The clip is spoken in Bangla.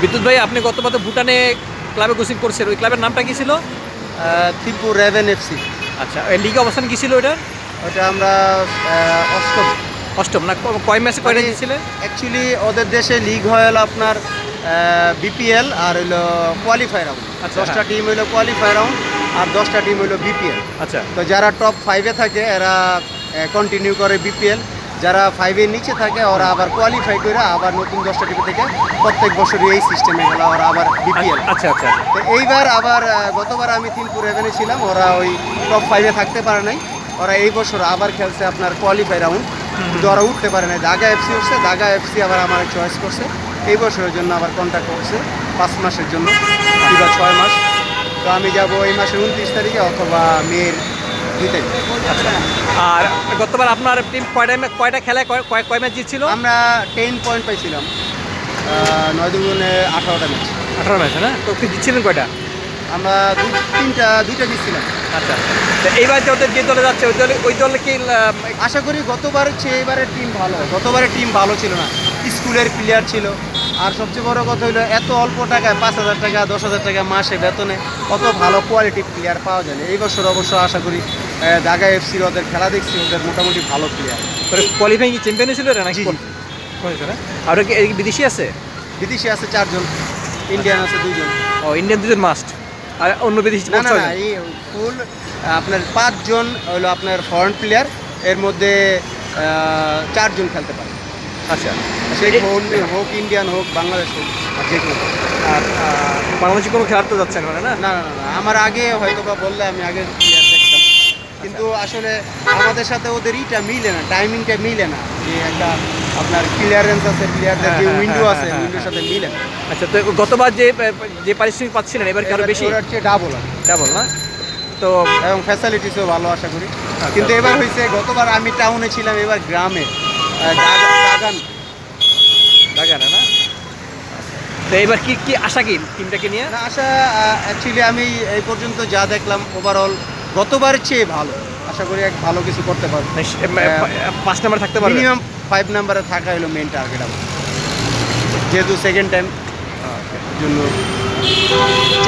বিদ্যুৎ ভাই আপনি গত বছর ভুটানে ক্লাবে কোচিং করছেন। ওই ক্লাবের নামটা কি ছিল? থিম্পু রেভেন এফসি আচ্ছা এই লিগে অবস্থান কি ছিল ওইটার? ওটা আমরা অষ্টম। অষ্টম না কয় ম্যাচে কয়টা জিতছিলেন অ্যাকচুয়ালি ওদের দেশে লিগ হয় হলো আপনার বিপিএল আর হইল কোয়ালিফাই রাউন্ড আচ্ছা, দশটা। টিম হইল কোয়ালিফাই রাউন্ড আর দশটা টিম হইল বিপিএল আচ্ছা। তো যারা টপ ফাইভে থাকে এরা কন্টিনিউ করে বিপিএল যারা ফাইভের নিচে থাকে ওরা আবার কোয়ালিফাই করে আবার নতুন দশটা টিম থেকে প্রত্যেক বছরই এই সিস্টেমে খেলা ওরা আবার বিপিএল আচ্ছা আচ্ছা। তো এইবার আবার গতবার আমি তিনপুর রেভেনে ছিলাম ওরা ওই টপ ফাইভে থাকতে পারে নাই। ওরা এই বছর আবার খেলছে আপনার কোয়ালিফাই রাউন্ড কিন্তু ওরা উঠতে পারে নাই দাগা এফসি উঠছে দাগা এফসি আবার আমার চয়েস করছে। এই বছরের জন্য আবার কন্ট্যাক্ট করছে পাঁচ মাসের জন্য কিংবা ছয় মাস। তো আমি যাব এই মাসের উনত্রিশ তারিখে অথবা মেয়ের আচ্ছা। আর গতবার আপনার টিম কয়টা কয়টা খেলায় কয়- কয় কয় ম্যাচ জিতছিল? আমরা টেন পয়েন্ট পাইছিলাম। নয় দুগুণে আঠারোটা ম্যাচ আঠারো ম্যাচ না? তো কি জিতছিলেন কয়টা? আমরা দুই তিনটা দুইটা জিতছিলাম। আচ্ছা। এইবার যে ওদের যে দলে যাচ্ছে ওই দলে ওই দলে কি আশা করি গতবার চেয়ে এবারের টিম ভালো। গতবারের টিম ভালো ছিল না। স্কুলের প্লেয়ার ছিল। আর সবচেয়ে বড় কথা হলো এত অল্প টাকায় পাঁচ হাজার টাকা দশ হাজার টাকা মাসে বেতনে অত ভালো কোয়ালিটির প্লেয়ার পাওয়া যায়। না এই বছর অবশ্য আশা করি ঢাকা এফসির ওদের খেলা দেখছি ওদের মোটামুটি ভালো প্লেয়ার কোয়ালিফাইং কি চ্যাম্পিয়ন ছিল নাকি? আর কি বিদেশি আছে? বিদেশি আছে চারজন ইন্ডিয়ান আছে দুইজন। ও ইন্ডিয়ান দুজন মাস্ট আর অন্য বিদেশি না না এই ফুল আপনার পাঁচজন হলো আপনার ফরেন প্লেয়ার এর মধ্যে চারজন খেলতে পারে। আচ্ছা সেই হোক হোক ইন্ডিয়ান হোক বাংলাদেশ হোক আর যে কোনো আর বাংলাদেশি কোনো খেলার তো যাচ্ছেন মানে না? না না না আমার আগে হয়তো বা বললে আমি আগে প্লেয়ার দেখতাম। কিন্তু আসলে আমাদের সাথে ওদের ইটা মিলে না টাইমিংটা মিলে না যে একটা আপনার ক্লিয়ারেন্স আছে প্লেয়ারদের যে হ্যাঁ, হ্যাঁ, উইন্ডো হ্যাঁ, আছে হ্যাঁ, উইন্ডোর সাথে মিলে না। আচ্ছা তো গতবার যে যে পারিশ্রমিক পাচ্ছিলেন এবার কি আরও বেশি? ওরা হচ্ছে ডাবল ডাবল না? তো এবং ফ্যাসিলিটিসও ভালো আশা করি। আচ্ছা। কিন্তু এবার হয়েছে গতবার আমি টাউনে ছিলাম এবার গ্রামে। আহ, দাগা- না? তো এবার কি কি আশা কি টিমটাকে নিয়ে? না আশা অ্যাকচুয়ালি আমি এই পর্যন্ত যা দেখলাম ওভারঅল গতবারের চেয়ে ভালো। আশা করি এক ভালো কিছু করতে পারব। পাঁচ নাম্বার থাকতে পারবে? মিনিমাম ফাইভ নাম্বারে থাকা হলো মেন টার্গেট আমার। যেহেতু সেকেন্ড টাইম জন্য চেষ্টা